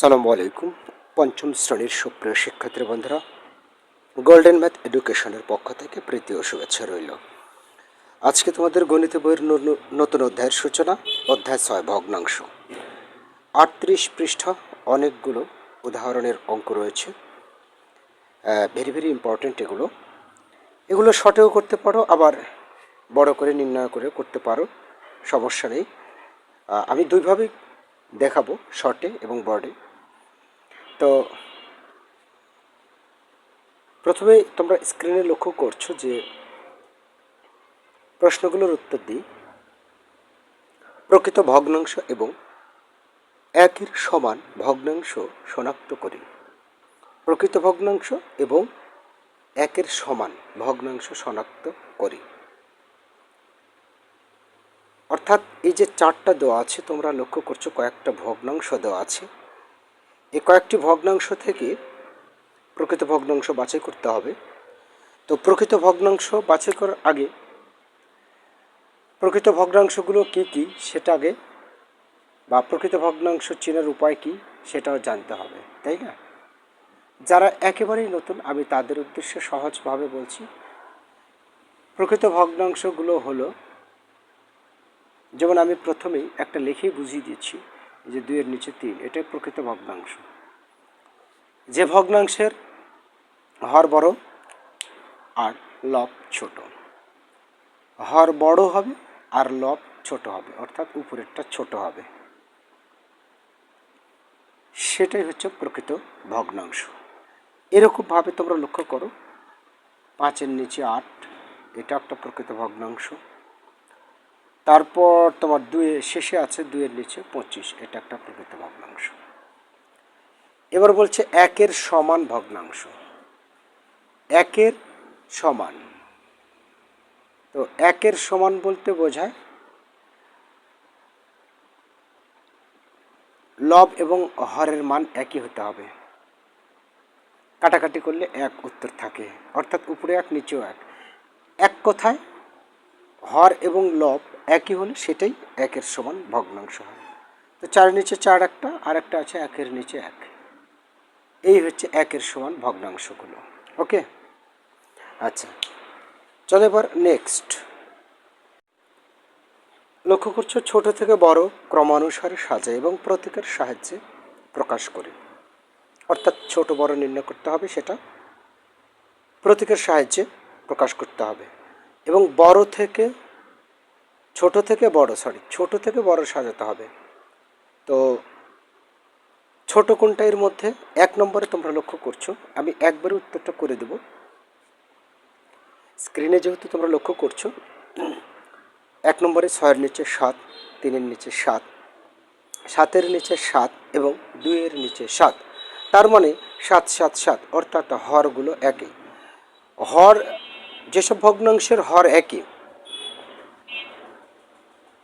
সালামু আলাইকুম, পঞ্চম শ্রেণির সুপ্রিয় শিক্ষার্থী বন্ধুরা। গোল্ডেন ম্যাথ এডুকেশনের পক্ষ থেকে প্রীতি ও শুভেচ্ছা রইল। আজকে তোমাদের গণিত বইয়ের নতুন অধ্যায়ের সূচনা, অধ্যায় ছয়, ভগ্নাংশ। আটত্রিশ পৃষ্ঠা, অনেকগুলো উদাহরণের অঙ্ক রয়েছে। ভেরি ভেরি ইম্পর্ট্যান্ট এগুলো। এগুলো শর্টেও করতে পারো, আবার বড় করে নির্ণয় করে করতে পারো, সমস্যা নেই। আমি দুইভাবেই দেখাবো, শর্টে এবং বর্ডে। তো প্রথমে তোমরা স্ক্রিনে লক্ষ্য করছ যে প্রশ্নগুলোর উত্তর দিই। প্রকৃত ভগ্নাংশ এবং একের সমান ভগ্নাংশ শনাক্ত করি। প্রকৃত ভগ্নাংশ এবং একের সমান ভগ্নাংশ শনাক্ত করি। অর্থাৎ এই যে চারটা দেওয়া আছে, তোমরা লক্ষ্য করছ কয়েকটা ভগ্নাংশ দেওয়া আছে। এই কয়েকটি ভগ্নাংশ থেকে প্রকৃত ভগ্নাংশ বাছাই করতে হবে। তো প্রকৃত ভগ্নাংশ বাছাই করার আগে প্রকৃত ভগ্নাংশগুলো কী কী সেটা আগে বা প্রকৃত ভগ্নাংশ চেনার উপায় কী সেটাও জানতে হবে, তাই না? যারা একেবারেই নতুন, আমি তাদের উদ্দেশ্যে সহজভাবে বলছি, প্রকৃত ভগ্নাংশগুলো হলো, যেমন আমি প্রথমেই একটা লিখেই বুঝিয়ে দিচ্ছি এই যে দুইয়ের নিচে তিন, এটাই প্রকৃত ভগ্নাংশ। যে ভগ্নাংশের হর বড় আর লব ছোট। হর বড় হবে আর লব ছোট হবে, অর্থাৎ উপরেরটা ছোট হবে। সেটাই হচ্ছে প্রকৃত ভগ্নাংশ। এরকমভাবে তোমরা লক্ষ্য করো, পাঁচের নিচে আট, এটা একটা প্রকৃত ভগ্নাংশ। তারপর তোমার দুয়ে শেষে আছে দুইয়ের নিচে পঁচিশ। এটা একটা প্রকৃত ভগ্নাংশ। এবার বলছে একের সমান ভগ্নাংশ। একের সমান। তো একের সমান বলতে বোঝায় লব এবং হরের মান একই হতে হবে। কাটাকাটি করলে এক উত্তর থাকে। অর্থাৎ উপরে এক, নিচেও এক। এক কথায়? হর এবং লব একই হলে সেটাই একের সমান ভগ্নাংশ হয়। তো চারের নিচে চার একটা, আর একটা আছে একের নিচে এক। এই হচ্ছে একের সমান ভগ্নাংশগুলো। ওকে? আচ্ছা। চলো এবার নেক্সট লক্ষ্য করছ, ছোট থেকে বড় ক্রমানুসারে সাজায় এবং প্রতীকের সাহায্যে প্রকাশ করে। অর্থাৎ ছোট বড় নির্ণয় করতে হবে সেটা। প্রতীকের সাহায্যে প্রকাশ করতে হবে। এবং বড় থেকে ছোট থেকে বড় সরি ছোট থেকে বড় সাজাতে হবে। তো ছোট কোনটা এর মধ্যে? এক নম্বরে তোমরা লক্ষ্য করছ, আমি একবারে উত্তরটা করে দেব। স্ক্রিনে যেহেতু তোমরা লক্ষ্য করছ, এক নম্বরে ছয়ের নিচে সাত, তিনের নিচে সাত, সাতের নিচে সাত এবং দুইয়ের নিচে সাত। তার মানে সাত সাত সাত, অর্থাৎ হরগুলো একই। হর, যেসব ভগ্নাংশের হর একই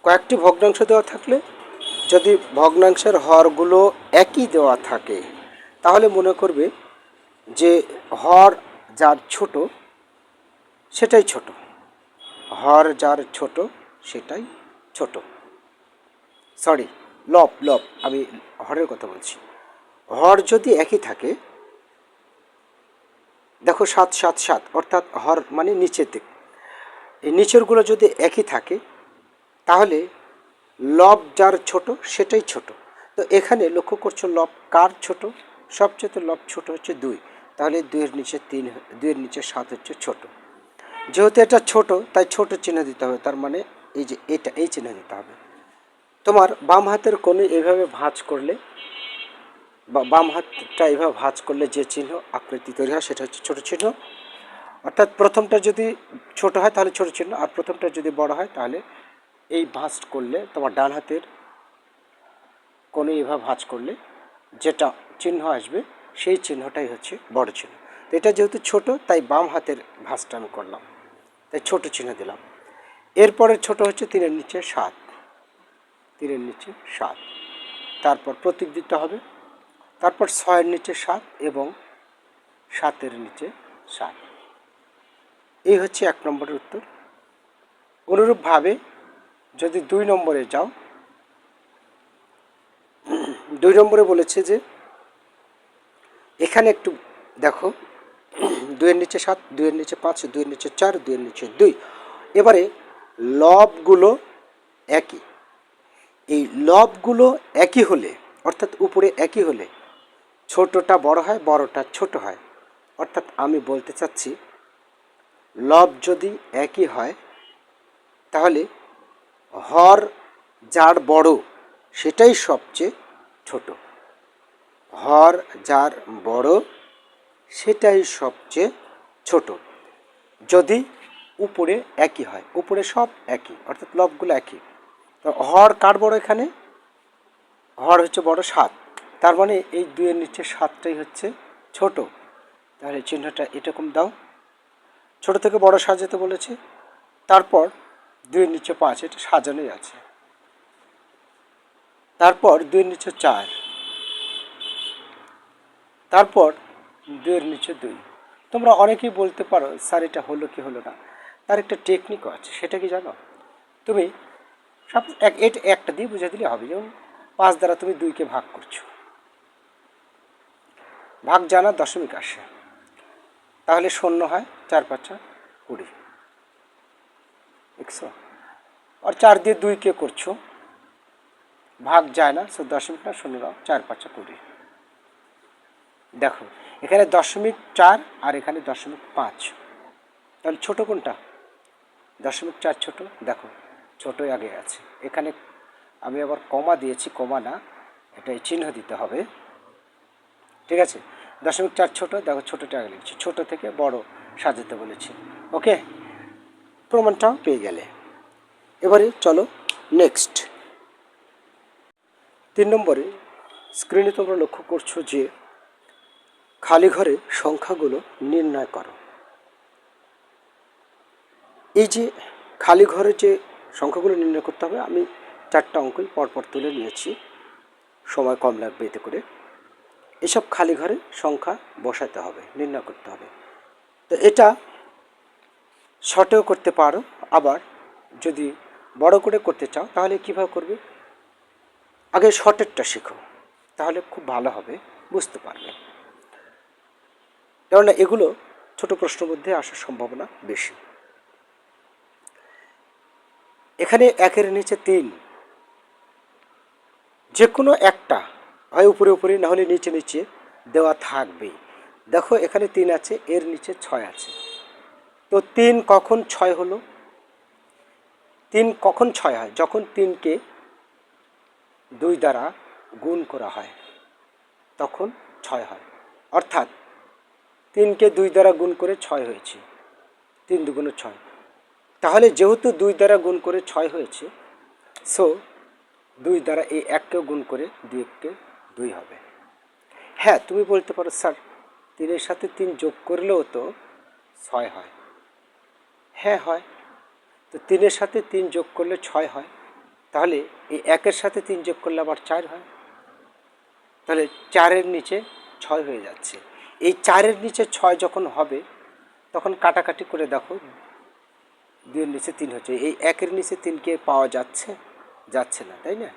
কয়েকটি ভগ্নাংশ দেওয়া থাকলে, যদি ভগ্নাংশের হরগুলো একই দেওয়া থাকে, তাহলে মনে করবে যে হর যার ছোট, সেটাই ছোট। হর যার ছোট, সেটাই ছোট। সরি লব লব, আমি হরের কথা বলছি। হর যদি একই থাকে, দেখো সাত সাত সাত, অর্থাৎ হর মানে নিচের দিক। এই নিচেরগুলো যদি একই থাকে তাহলে লব যার ছোট, সেটাই ছোট। তো এখানে লক্ষ্য করছ লব কার ছোট? সবচেয়ে লব ছোট হচ্ছে দুই। তাহলে দুইয়ের নিচে তিন, দুইয়ের নিচে সাত হচ্ছে ছোট। যেহেতু এটা ছোট, তাই ছোট চিহ্ন দিতে হবে। তার মানে এই যে এটা, এই চিহ্ন দিতে হবে। তোমার বাম হাতের কোণে এভাবে ভাঁজ করলে, বা বাম হাতটা এভাবে ভাঁজ করলে যে চিহ্ন আকৃতি তৈরি হয়, সেটা হচ্ছে ছোটো চিহ্ন। অর্থাৎ প্রথমটা যদি ছোট হয়, তাহলে ছোট চিহ্ন। আর প্রথমটা যদি বড় হয়, তাহলে এই ভাঁজ করলে, তোমার ডান হাতের কোনো এইভাবে ভাঁজ করলে যেটা চিহ্ন আসবে, সেই চিহ্নটাই হচ্ছে বড় চিহ্ন। তো এটা যেহেতু ছোট, তাই বাম হাতের ভাঁজটা আমি করলাম। তাই ছোট চিহ্ন দিলাম। এরপরে ছোট হচ্ছে তিনের নিচে সাত। তিনের নিচে সাত। তারপর প্রতীক দিতে হবে। তারপর ছয়ের নিচে সাত এবং সাতের নিচে সাত। এই হচ্ছে এক নম্বরের উত্তর। অনুরূপভাবে যদি দুই নম্বরে যাও, দুই নম্বরে বলেছে যে, এখানে একটু দেখো, দুইয়ের নিচে সাত, দুইয়ের নিচে পাঁচ, দুইয়ের নিচে চার, দুইয়ের নিচে দুই। এবারে লবগুলো একই। এই লবগুলো একই হলে, অর্থাৎ উপরে একই হলে, ছোটটা বড় হয়, বড়টা ছোট হয়। অর্থাৎ আমি বলতে চাচ্ছি, লব যদি একই হয়, তাহলে হর যার বড়, সেটাই সবচেয়ে ছোট। হর যার বড়, সেটাই সবচেয়ে ছোট। যদি উপরে একই হয়, উপরে সব একই, অর্থাৎ লবগুলো একই, তো হর কার বড় এখানে? হর হচ্ছে বড় সাত, তার মানে এই দুইয়ের নিচে সাতটাই হচ্ছে ছোট। তাহলে চিহ্নটা এরকম দাও। ছোট থেকে বড় সাজাতে বলেছে। তারপর দুইয়ের নিচে পাঁচ, এটা সাজানোই আছে। তারপর দুইয়ের নিচে চার। তারপর দুইয়ের নিচে দুই। তোমরা অনেকেই বলতে পারো, স্যার, এটা হলো কি হলো না? তার একটা টেকনিকও আছে, সেটা কি জানো? তুমি সব এক, এটা একটা দিয়ে বুঝে দিলে হবে, যেমন পাঁচ দ্বারা তুমি দুইকে ভাগ করছ। ভাগ জানা দশমিক আসে। তাহলে শূন্য হয়, চার পাঁচা কুড়ি। একশো আর চার দিয়ে দুইকে করছ? ভাগ যায় না, সে দশমিক না, শূন্য নাও চার পাঁচা কুড়ি। দেখো, এখানে দশমিক চার আর এখানে দশমিক পাঁচ। তাহলে ছোট কোনটা? দশমিক চার ছোট? দেখো, ছোটই আগে আছে। এখানে আমি আবার কমা দিয়েছি, কমা না, এটাই চিহ্ন দিতে হবে। ঠিক আছে? দশমিক চার ছোট, দেখো, ছোটোটা আগে লিখছি। ছোটো থেকে বড় সাজাতে বলেছি। ওকে? প্রমাণটাও পেয়ে গেলে। এবারে চলো নেক্সট তিন নম্বরে স্ক্রিনে তোমরা লক্ষ্য করছ যে, খালি ঘরে সংখ্যাগুলো নির্ণয় করো। এই যে খালি ঘরে যে সংখ্যাগুলো নির্ণয় করতে হবে, আমি চারটা অঙ্কই পরপর তুলে নিয়েছি। সময় কম লাগবে এতে করে। এসব খালি ঘরে সংখ্যা বসাতে হবে, নির্ণয় করতে হবে। তো এটা শর্টেও করতে পারো, আবার যদি বড় করে করতে চাও, তাহলে কীভাবে করবে? আগে শর্টেরটা শেখো, তাহলে খুব ভালো হবে, বুঝতে পারবে। কেননা এগুলো ছোট প্রশ্নের মধ্যে আসার সম্ভাবনা বেশি। এখানে একের নিচে তিন। যে কোনো একটা, হয় উপরে উপরে, না হলে নিচে নিচে দেওয়া থাকবেই। দেখো এখানে তিন আছে, এর নিচে ছয় আছে। তো তিন কখন ছয় হলো? তিন কখন ছয় হয়? যখন তিনকে দুই দ্বারা গুণ করা হয়, তখন ছয় হয়। অর্থাৎ তিনকে দুই দ্বারা গুণ করে ছয় হয়েছে। তিন দুগুণে ছয়। তাহলে যেহেতু দুই দ্বারা গুণ করে ছয় হয়েছে সো দুই দ্বারা এই এককেও গুণ করে দুই এককে দুই হবে। হ্যাঁ তুমি বলতে পারো, স্যার, তিনের সাথে তিন যোগ করলেও তো ছয় হয়। হ্যাঁ হয়, তো তিনের সাথে তিন যোগ করলে ছয় হয়, তাহলে এই একের সাথে তিন যোগ করলে আবার চার হয়, তাহলে চারের নিচে ছয় হয়ে যাচ্ছে। এই চারের নিচে ছয় যখন হবে, তখন কাটাকাটি করে দেখো, দুইয়ের নিচে তিন হচ্ছে, এই একের নিচে তিনকে পাওয়া যাচ্ছে যাচ্ছে না, তাই না?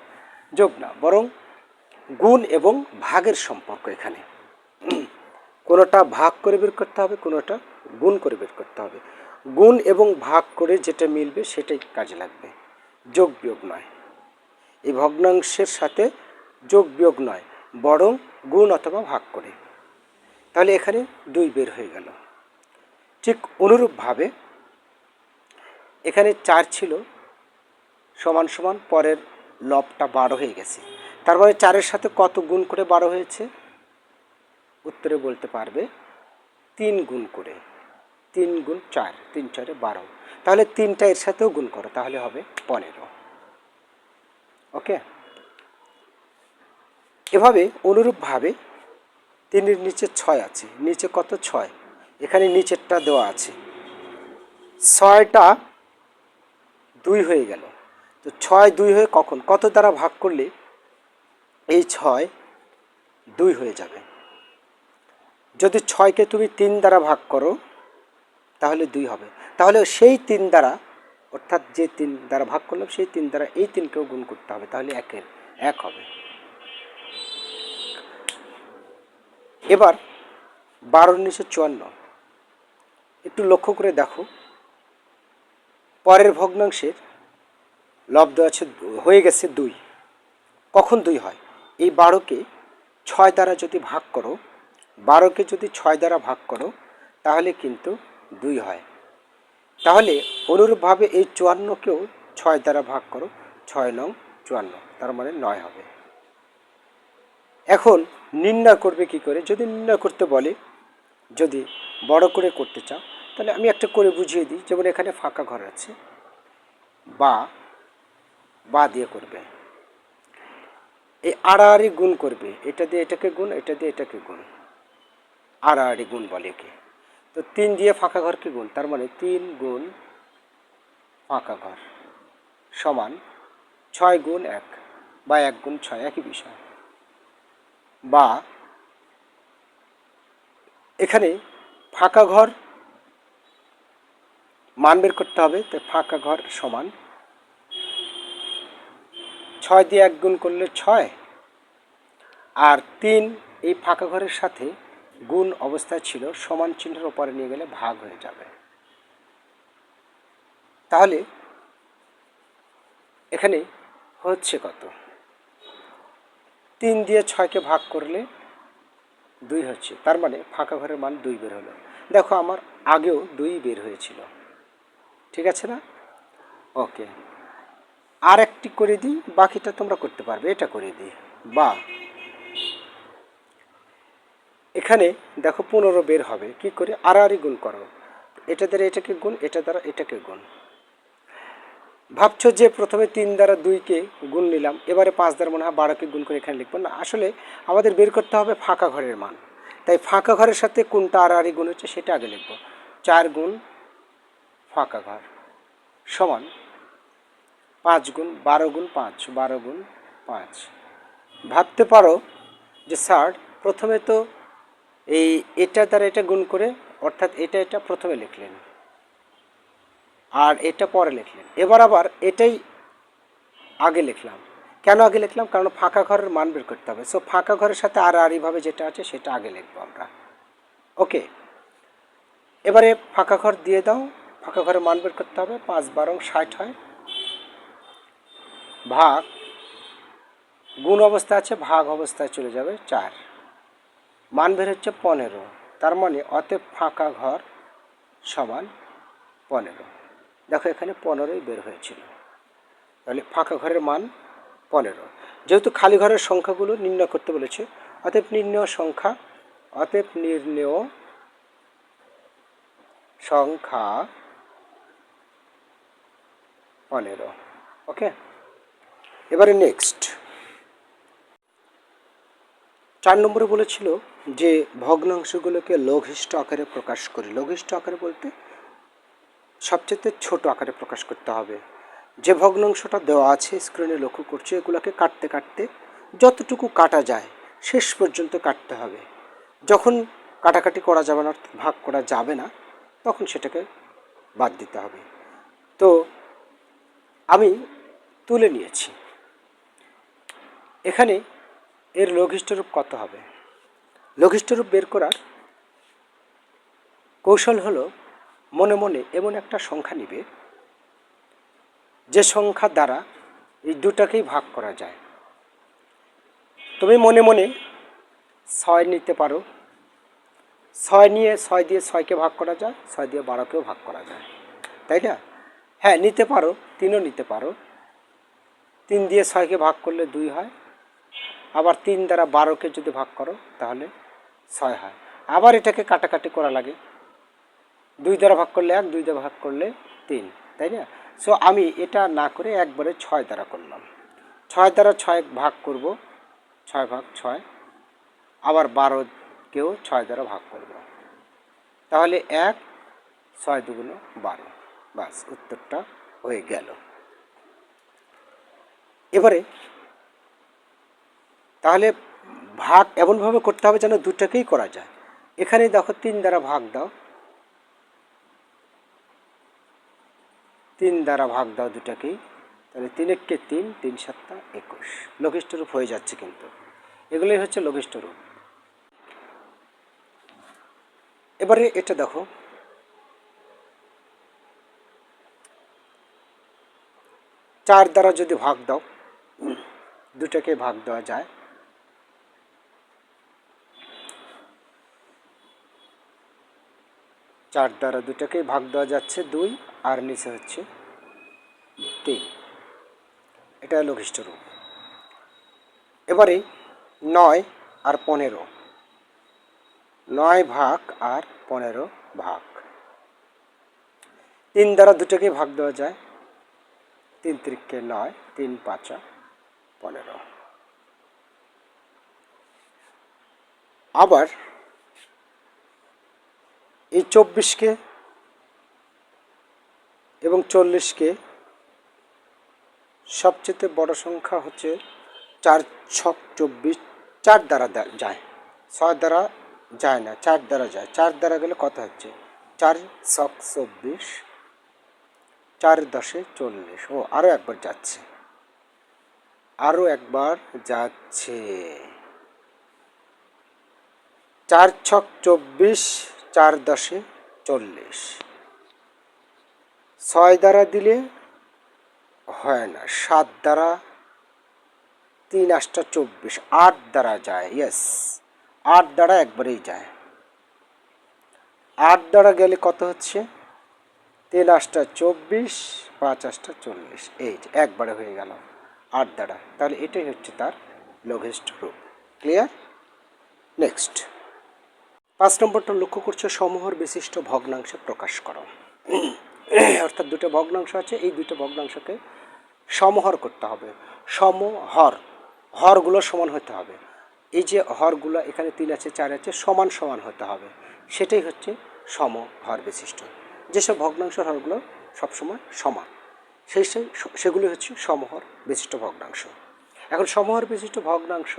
যোগ না, বরং গুণ এবং ভাগের সম্পর্ক এখানে। কোনোটা ভাগ করে বের করতে হবে, কোনোটা গুণ করে বের করতে হবে। গুণ এবং ভাগ করে যেটা মিলবে সেটাই কাজে লাগবে। যোগ বিয়োগ নয়। এই ভগ্নাংশের সাথে যোগ বিয়োগ নয়, বরং গুণ অথবা ভাগ করে। তাহলে এখানে দুই বের হয়ে গেল। ঠিক অনুরূপভাবে এখানে চার ছিল, সমান সমান পরের লবটা বারো হয়ে গেছে। তার মানে চারের সাথে কত গুণ করে বারো হয়েছে? উত্তরে বলতে পারবে, তিন গুণ করে। তিন গুণ চার, তিন চারে বারো। তাহলে তিনটা এর সাথেও গুণ করো, তাহলে হবে পনেরো। ওকে? এভাবে অনুরূপভাবে তিনের নিচে ছয় আছে। নিচে কত? ছয়। এখানে নিচেরটা দেওয়া আছে। ছয়টা দুই হয়ে গেল। তো ছয় দুই হয়ে কখন? কত দ্বারা ভাগ করলে এই ছয় দুই হয়ে যাবে? যদি ছয়কে তুমি তিন দ্বারা ভাগ করো তাহলে দুই হবে। তাহলে সেই তিন দ্বারা, অর্থাৎ যে তিন দ্বারা ভাগ করলাম, সেই তিন দ্বারা এই তিনকেও গুণ করতে হবে, তাহলে একের এক হবে। এবার বারো উনিশশো চুয়ান্ন। একটু লক্ষ্য করে দেখো। পরের ভগ্নাংশের লব্ধ আছে হয়ে গেছে দুই। কখন দুই হয়? এই বারোকে ছয় দ্বারা যদি ভাগ করো, বারোকে যদি ছয় দ্বারা ভাগ করো, তাহলে কিন্তু দুই হয়। তাহলে অনুরূপভাবে এই চুয়ান্নকেও ছয় দ্বারা ভাগ করো, ছয় নং চুয়ান্ন, তার মানে নয় হবে। এখন নির্ণয় করবে কি করে? যদি নির্ণয় করতে বলে, যদি বড় করে করতে চাও, তাহলে আমি একটা করে বুঝিয়ে দিই, যেমন এখানে ফাঁকা ঘর আছে, বা বা দিয়ে করবে। এই আড়াআড়ি গুণ করবে, এটা দিয়ে এটাকে গুণ, এটা দিয়ে এটাকে গুণ। আড়াআড়ি গুণ বলে একে। তো তিন দিয়ে ফাঁকা ঘরকে গুণ? তার মানে তিন গুণ ফাঁকা ঘর সমান ছয় গুণ এক বা এক গুণ ছয়, একই বিষয়। বা এখানে ফাঁকা ঘর মান বের করতে হবে তো ফাঁকা ঘর সমান ছয় দিয়ে এক গুণ করলে ছয়, আর তিন এই ফাঁকা ঘরের সাথে গুণ অবস্থায় ছিল, সমান চিহ্নের ওপরে নিয়ে গেলে ভাগ হয়ে যাবে। তাহলে এখানে হচ্ছে কত? তিন দিয়ে ছয়কে ভাগ করলে দুই হচ্ছে, তার মানে ফাঁকা ঘরের মান দুই বের হলো। দেখো, আমার আগেও দুই বের হয়েছিল। ঠিক আছে না? ওকে। আর একটি করে দিই, বাকিটা তোমরা করতে পারবে, এটা করে দিই। বা এখানে দেখো পনেরো বের হবে। কি করে? আড়াআড়ি গুণ করো। এটা দ্বারা এটাকে গুণ, এটা দ্বারা এটাকে গুণ। ভাবছ যে প্রথমে তিন দ্বারা দুইকে গুণ নিলাম, এবারে পাঁচ দ্বারা মনে হয় বারোকে গুণ করে এখানে লিখব। না, আসলে আমাদের বের করতে হবে ফাঁকা ঘরের মান। তাই ফাঁকা ঘরের সাথে কোনটা আড়াআড়ি গুণ হচ্ছে সেটা আগে লিখব। চার গুণ ফাঁকা ঘর সমান পাঁচ গুণ, বারো গুণ পাঁচ, বারো গুণ পাঁচ। ভাবতে পারো যে স্যার, প্রথমে তো এই এটা দ্বারা এটা গুণ করে, অর্থাৎ এটা এটা প্রথমে লিখলেন। আর এটা পরে লিখলেন। এবার আবার এটাই আগে লিখলাম। কেন আগে লিখলাম? কারণ ফাঁকা ঘরের মান বের করতে হবে। সো ফাঁকা ঘরের সাথে আর আড়িভাবে যেটা আছে সেটা আগে লিখব আমরা। ওকে এবারে ফাঁকা ঘর দিয়ে দাও। ফাঁকা ঘরের মান বের করতে হবে। পাঁচ বারো ষাট হয়। ভাগ, গুণ অবস্থা আছে, ভাগ অবস্থায় চলে যাবে চার। মান বের হচ্ছে পনেরো। তার মানে অতএব ফাঁকা ঘর সমান পনেরো। দেখো এখানে পনেরোই বের হয়েছিল। তাহলে ফাঁকা ঘরের মান পনেরো। যেহেতু খালি ঘরের সংখ্যাগুলো নির্ণয় করতে বলেছে, অতএব নির্ণয় সংখ্যা, অতএব নির্ণয় সংখ্যা পনেরো। ওকে? এবারে নেক্সট চার নম্বরে বলেছিল যে ভগ্নাংশগুলোকে লঘিষ্ঠ আকারে প্রকাশ করি, লঘিষ্ঠ আকারে বলতে সবচেয়ে ছোট আকারে প্রকাশ করতে হবে। যে ভগ্নাংশটা দেওয়া আছে স্ক্রিনে লক্ষ্য করছে, এগুলোকে কাটতে কাটতে যতটুকু কাটা যায়, শেষ পর্যন্ত কাটতে হবে। যখন কাটাকাটি করা যাবে না, অর্থাৎ ভাগ করা যাবে না, তখন সেটাকে বাদ দিতে হবে। তো আমি তুলে নিয়েছি। এখানে এর লঘিষ্ঠরূপ কত হবে? লঘিষ্ঠরূপ বের করার কৌশল হলো মনে মনে এমন একটা সংখ্যা নিবে, যে সংখ্যা দ্বারা এই দুটাকেই ভাগ করা যায়। তুমি মনে মনে ছয় নিতে পারো। ছয় নিয়ে ছয় দিয়ে ছয়কে ভাগ করা যায়, ছয় দিয়ে বারোকেও ভাগ করা যায়। তাই না? হ্যাঁ নিতে পারো, তিনও নিতে পারো। তিন দিয়ে ছয়কে ভাগ করলে দুই হয়। আবার তিন দ্বারা বারোকে যদি ভাগ করো, তাহলে ছয় হয়। আবার এটাকে কাটাকাটি করা লাগে। দুই দ্বারা ভাগ করলে এক, দুই দ্বারা ভাগ করলে তিন, তাই না? সো আমি এটা না করে একবারে ছয় দ্বারা করলাম। ছয় দ্বারা ছয় ভাগ করব। ছয় ভাগ ছয়। আবার বারোকেও ছয় দ্বারা ভাগ করব। তাহলে এক, ছয় দুগুলো বারো। বাস উত্তরটা হয়ে গেল। এবারে, তাহলে ভাগ এমনভাবে করতে হবে যেন দুটাকেই করা যায়। এখানে দেখো তিন দ্বারা ভাগ দাও। তিন দ্বারা ভাগ দাও দুটাকেই। তাহলে তিন এককে তিন তিন সাতটা একুশ। লঘিষ্ঠ রূপ হয়ে যাচ্ছে কিন্তু। এগুলোই হচ্ছে লঘিষ্ঠ রূপ। এবারে এটা দেখো। চার দ্বারা যদি ভাগ দাও, দুটাকে ভাগ দেওয়া যায়। চার দ্বারা দুটাকেই ভাগ দেওয়া যাচ্ছে দুই, আর নিচে হচ্ছে তিন। এটা হলো ঘিষ্ট রূপ এবারে নয় আর পনেরো। নয় ভাগ আর পনেরো ভাগ। তিন দ্বারা দুটোকে ভাগ দেওয়া যায়। তিন তিরিককে নয়, তিন পাঁচা পনেরো। আবার এই চব্বিশকে এবং চল্লিশকে সবচেয়ে বড় সংখ্যা হচ্ছে চার ছক চব্বিশ, চার দ্বারা যায়। ছয় দ্বারা যায় না, চার দ্বারা যায়। চার দ্বারা গেলে কত হচ্ছে? চার ছক চব্বিশ, চার দশে চল্লিশ। ও আরও একবার যাচ্ছে। আরও একবার যাচ্ছে। চার ছক চব্বিশ চার দশে চল্লিশ। ছয় দ্বারা দিলে হয় না, সাত দ্বারা তিন আটটা চব্বিশ, আট দ্বারা যায় ইয়েস আট দ্বারা একবারেই যায়। আট দ্বারা গেলে কত হচ্ছে? তিন আটটা চব্বিশ, পাঁচ আটটা চল্লিশ, এই একবারে হয়ে গেল আট দ্বারা। তাহলে এটাই হচ্ছে তার লঘিষ্ঠ রূপ ক্লিয়ার নেক্সট পাঁচ নম্বরটা লক্ষ্য করছে, সমূহর বিশিষ্ট ভগ্নাংশে প্রকাশ করো। অর্থাৎ দুটো ভগ্নাংশ আছে, এই দুটো ভগ্নাংশকে সমহর করতে হবে। সমহর, হরগুলো সমান হতে হবে। এই যে হরগুলো এখানে তিন আছে, চার আছে, সমান সমান হতে হবে। সেটাই হচ্ছে সমহর বিশিষ্ট। যেসব ভগ্নাংশের হরগুলো সবসময় সমান, সেই সেগুলি হচ্ছে সমহর বিশিষ্ট ভগ্নাংশ। এখন সমহর বিশিষ্ট ভগ্নাংশ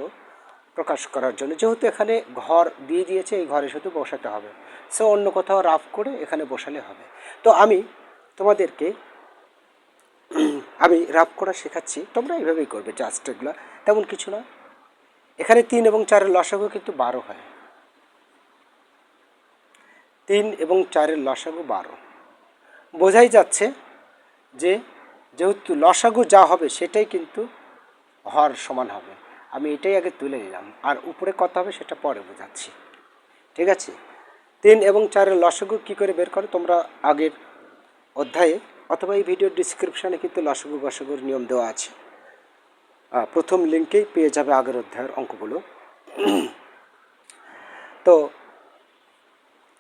প্রকাশ করার জন্য। যেহেতু এখানে ঘর দিয়ে দিয়েছে, এই ঘরে শুধু বসাতে হবে। সো অন্য কোথাও রাফ করে এখানে বসালে হবে। তো আমি তোমাদেরকে আমি রাফ করা শেখাচ্ছি। তোমরা এইভাবেই করবে জাস্ট এগুলো। তেমন কিছু না। এখানে তিন এবং চারের লসাগু কিন্তু বারো হয়। তিন এবং চারের লসাগু বারো। বোঝাই যাচ্ছে যে, যেহেতু লসাগু যা হবে সেটাই কিন্তু হর সমান হবে। আমি এটাই আগে তুলে নিলাম। আর উপরে কত হবে সেটা পরে বোঝাচ্ছি। ঠিক আছে? তিন এবং চারের লসাগু কী করে বের করো? তোমরা আগের অধ্যায়ে অথবা এই ভিডিওর ডিসক্রিপশানে কিন্তু লসাগু গসাগুর নিয়ম দেওয়া আছে। প্রথম লিঙ্কেই পেয়ে যাবে আগের অধ্যায়ের অঙ্কগুলো। তো,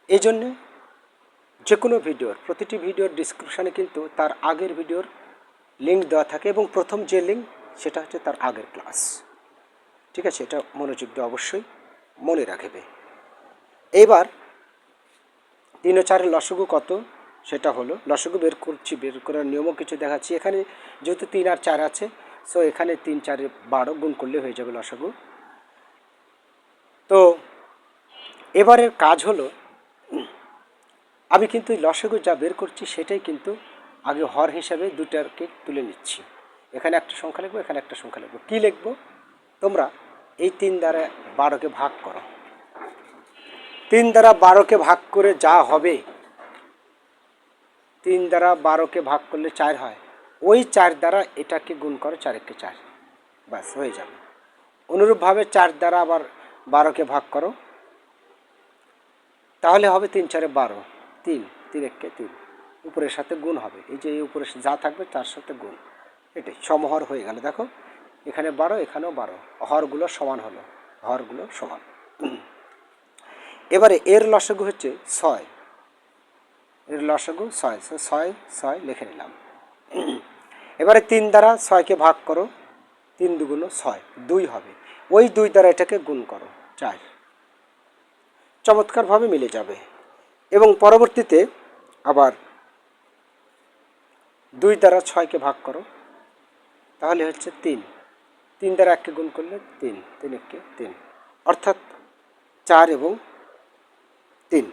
এই জন্যে যে কোনো ভিডিওর, প্রতিটি ভিডিওর ডিসক্রিপশানে কিন্তু তার আগের ভিডিওর লিঙ্ক দেওয়া থাকে এবং প্রথম যে লিঙ্ক, সেটা হচ্ছে তার আগের ক্লাস ঠিক আছে, এটা মনোযোগ দিয়ে অবশ্যই মনে রাখবে। এবার তিন ও চারের লসগু কত? সেটা হলো, লসগু বের করছি, বের করার নিয়মও কিছু দেখাচ্ছি। এখানে যেহেতু তিন আর চার আছে সো এখানে তিন, চারে বারো গুণ করলে হয়ে যাবে লসগু। তো এবারের কাজ হলো, আমি কিন্তু লসগু যা বের করছি, সেটাই কিন্তু আগে হর হিসাবে দুটাকে তুলে নিচ্ছি। এখানে একটা সংখ্যা লিখব, এখানে একটা সংখ্যা লিখব। কী লিখব? তোমরা এই তিন দ্বারা বারোকে ভাগ করো। তিন দ্বারা বারোকে ভাগ করে যা হবে, তিন দ্বারা বারোকে ভাগ করলে চার হয়। ওই চার দ্বারা এটাকে গুণ করো চারেককে চার। ব্যাস, হয়ে যাবে। অনুরূপভাবে চার দ্বারা আবার বারোকে ভাগ করো। তাহলে হবে তিন চারে বারো। তিন তিন এককে তিন। উপরের সাথে গুণ হবে। এই যে এই উপরে যা থাকবে তার সাথে গুণ। এটাই সমহর হয়ে গেল। দেখো এখানে বারো, এখানেও বারো। হরগুলো সমান হলো। হরগুলো সমান। এবারে এর লসগু হচ্ছে ছয়। এর লসগু ছয়। ছয় ছয় লিখে নিলাম। এবারে তিন দ্বারা ছয়কে ভাগ করো। তিন দুগুণ ছয়। দুই হবে। ওই দুই দ্বারা এটাকে গুণ করো। চার। চমৎকারভাবে মিলে যাবে। এবং পরবর্তীতে আবার দুই দ্বারা ছয়কে ভাগ করো। তাহলে হচ্ছে তিন। তিন দ্বারা এককে গুণ করলে তিন তিন এককে তিন। অর্থাৎ চার এবং তিন।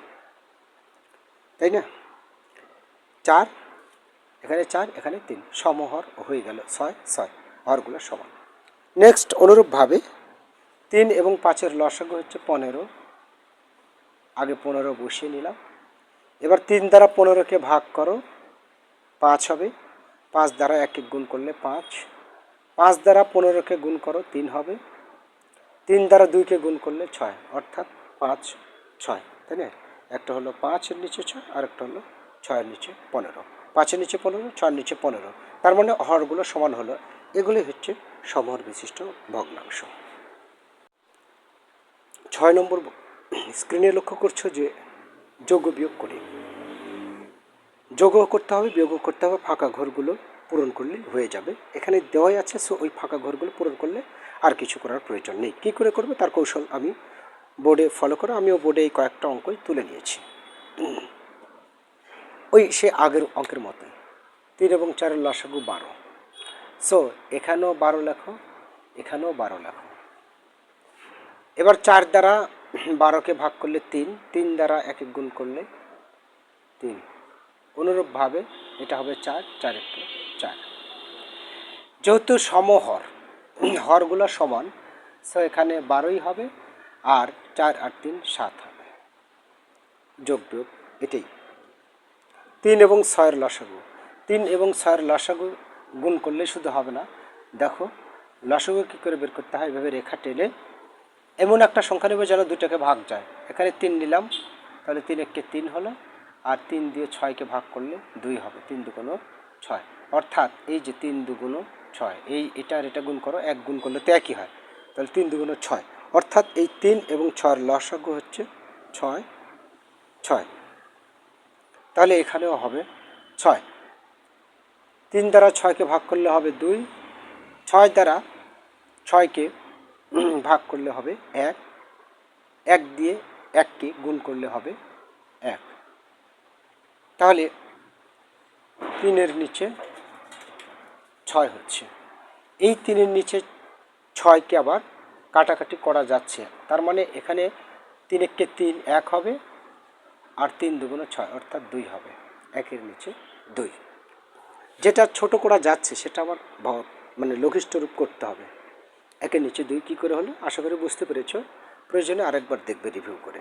তাই না? চার, এখানে চার, এখানে তিন। সমহর হয়ে গেল ছয় ছয়। হরগুলো সমান। নেক্সট অনুরূপভাবে তিন এবং পাঁচের লসাগু হচ্ছে পনেরো। আগে পনেরো বসিয়ে নিলাম। এবার তিন দ্বারা পনেরোকে ভাগ করো, পাঁচ হবে। পাঁচ দ্বারা এক এক গুণ করলে পাঁচ। পাঁচ দ্বারা পনেরোকে গুণ করো, তিন হবে। তিন দ্বারা দুইকে গুণ করলে ছয়, অর্থাৎ পাঁচ, ছয়, তাই না? একটা হলো পাঁচের নিচে ছয় আর একটা হলো ছয়ের নিচে পনেরো। পাঁচের নিচে পনেরো, ছয়ের নিচে পনেরো। তার মানে হরগুলো সমান হলো। এগুলি হচ্ছে সমহর বিশিষ্ট ভগ্নাংশ। ছয় নম্বর স্ক্রিনে লক্ষ্য করছ যে যোগ বিয়োগ করি। যোগও করতে হবে বিয়োগও করতে হবে ফাঁকা ঘরগুলো। পূরণ করলে হয়ে যাবে। এখানে দেওয়াই আছে সো ওই ফাঁকা ঘরগুলো পূরণ করলে আর কিছু করার প্রয়োজন নেই। কী করে করবে? তার কৌশল আমি বোর্ডে ফলো করে আমিও বোর্ডে এই কয়েকটা অঙ্কই তুলে নিয়েছি। ওই সে আগের অঙ্কের মতোই, তিন এবং চারের লসাগু বারো। সো এখানেও বারো লেখো, এখানেও বারো লেখো। এবার চার দ্বারা বারোকে ভাগ করলে তিন তিন দ্বারা এক এক গুণ করলে তিন। অনুরূপভাবে এটা হবে চার চার এককে চার যেহেতু সমহর, হরগুলো সমান সো এখানে বারোই হবে আর চার আর তিন সাত হবে। যোগ বিয়োগ এটাই। তিন এবং ছয়ের লসাগু। তিন এবং ছয়ের লসাগু গুণ করলে শুধু হবে না, দেখো, লসাগু কী করে বের করতে হয়? এভাবে রেখা টেনে এমন একটা সংখ্যা নেবে যেন দুটাকে ভাগ যায়। এখানে তিন নিলাম, তাহলে তিন এককে তিন হলো, আর তিন দিয়ে ছয়কে ভাগ করলে দুই হবে। তিন দু দুগুণ ছয়। অর্থাৎ এই যে তিন দুগুণ ছয়, এই এটা আর এটা গুণ করো, এক গুণ করলে তো একই হয়। তাহলে তিন দুগুণ ছয়। অর্থাৎ এই তিন এবং ছয়ের লসাগু হচ্ছে ছয় ছয়। তাহলে এখানেও হবে ছয়। তিন দ্বারা ছয়কে ভাগ করলে হবে দুই, ছয় দ্বারা ছয়কে ভাগ করলে হবে এক এক দিয়ে এককে গুণ করলে হবে এক। তাহলে তিনের নিচে ছয় হচ্ছে। এই তিনের নিচে ছয়কে আবার কাটাকাটি করা যাচ্ছে। তার মানে এখানে তিন এককে তিন এক হবে আর তিন দুগুণ ছয় অর্থাৎ দুই হবে। একের নিচে দুই। যেটা ছোট করা যাচ্ছে সেটা আবার মানে লঘিষ্ঠ রূপ করতে হবে। একের নিচে দুই কী করে হলো? আশা করি বুঝতে পেরেছ। প্রয়োজনে আরেকবার দেখবে রিভিউ করে।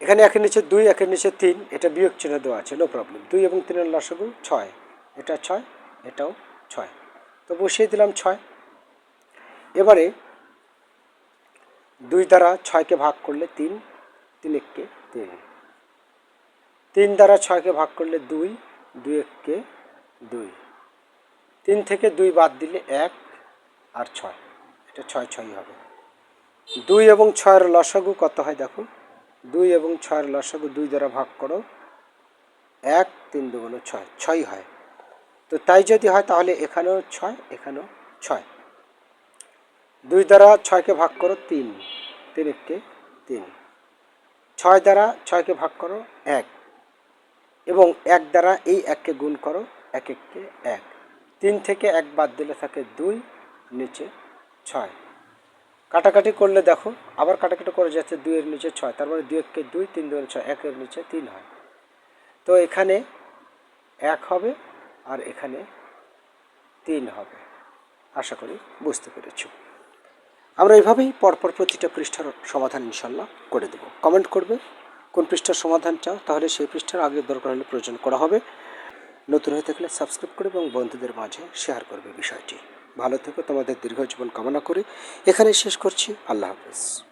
এখানে একের নিচে দুই, একের নিচে তিন, এটা বিয়োগ চিহ্ন দেওয়া আছে নো প্রবলেম দুই এবং তিনের লসাগু ছয়। এটা ছয় এটাও ছয়। তো বসিয়ে দিলাম ছয়। এবারে দুই দ্বারা ছয়কে ভাগ করলে তিন তিন এককে তিন। তিন দ্বারা ছয়কে ভাগ করলে দুই দুই এককে দুই। তিন থেকে দুই বাদ দিলে এক আর ছয়। এটা ছয় ছয়ই হবে। দুই এবং ছয়ের লসাগু কত হয় দেখো? দুই এবং ছয়ের লসাগু দুই দ্বারা ভাগ করো। এক, তিন দুগুণ ছয়। ছয় হয়। তো তাই যদি হয় তাহলে এখানেও ছয় এখানেও ছয়। দুই দ্বারা ছয়কে ভাগ করো তিন তিন এককে তিন। ছয় দ্বারা ছয়কে ভাগ করো এক এবং এক দ্বারা এই এককে গুণ করো এক এককে এক। তিন থেকে এক বাদ দিলে থাকে দুই, নিচে ছয়। কাটাকাটি করলে দেখো, আবার কাটাকাটি করে যাচ্ছে দুইয়ের নিচে ছয় তার মানে দুই এককে দুই, তিন দুই ছয়, একের নিচে তিন হয়। তো এখানে এক হবে আর এখানে তিন হবে। আশা করি বুঝতে পেরেছ। আমরা এইভাবেই পরপর প্রতিটা পৃষ্ঠার সমাধান ইনশাল্লাহ করে দেবো। কমেন্ট করবে, কোন পৃষ্ঠার সমাধান চাও, তাহলে সেই পৃষ্ঠার আগে দরকার হলে প্রয়োজন করা হবে। নতুন হয়ে থাকলে সাবস্ক্রাইব করবে এবং বন্ধুদের মাঝে শেয়ার করবে বিষয়টি। ভালো থেকো, তোমাদের দীর্ঘ জীবন কামনা করে। এখানে শেষ করছি। আল্লাহ হাফেজ।